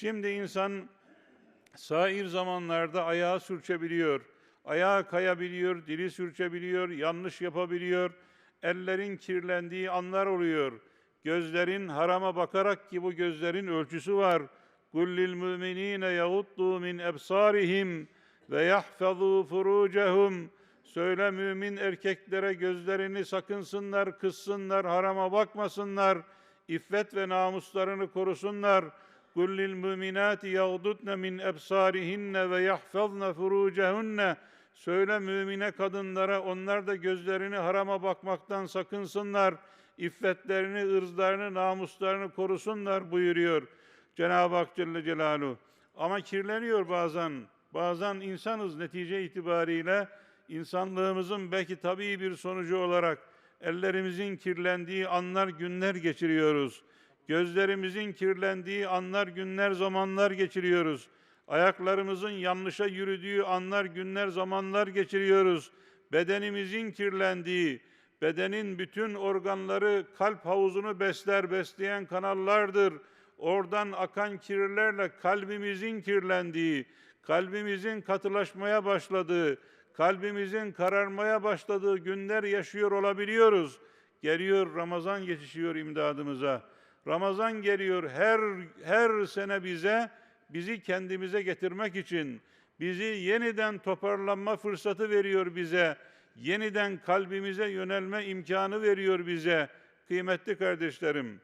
Şimdi insan sair zamanlarda ayağı sürçebiliyor, ayağa kayabiliyor, dili sürçebiliyor, yanlış yapabiliyor, ellerin kirlendiği anlar oluyor. Gözlerin harama bakarak ki bu gözlerin ölçüsü var. Kullil müminine yahuddu min ebsarihim ve yahfazu furucehum. Söyle mümin erkeklere gözlerini sakınsınlar, kıssınlar, harama bakmasınlar, iffet ve namuslarını korusunlar.'' قُلْ لِلْمُؤْمِنَاتِ يَغْضُضْنَ مِنْ أَبْصَارِهِنَّ وَيَحْفَظْنَ فُرُوجَهُنَّ Söyle mümine kadınlara onlar da gözlerini harama bakmaktan sakınsınlar, iffetlerini, ırzlarını, namuslarını korusunlar buyuruyor Cenab-ı Hak Celle Celaluhu. Ama kirleniyor bazen. Bazen insanız netice itibariyle insanlığımızın belki tabii bir sonucu olarak ellerimizin kirlendiği anlar, günler geçiriyoruz. Gözlerimizin kirlendiği anlar, günler, zamanlar geçiriyoruz. Ayaklarımızın yanlışa yürüdüğü anlar, günler, zamanlar geçiriyoruz. Bedenimizin kirlendiği, bedenin bütün organları kalp havuzunu besler, besleyen kanallardır. Oradan akan kirlerle kalbimizin kirlendiği, kalbimizin katılaşmaya başladığı, kalbimizin kararmaya başladığı günler yaşıyor olabiliyoruz. Geliyor Ramazan geçişiyor imdadımıza. Ramazan geliyor her her sene bize bizi kendimize getirmek için bizi yeniden toparlanma fırsatı veriyor bize. Yeniden kalbimize yönelme imkanı veriyor bize. Kıymetli kardeşlerim,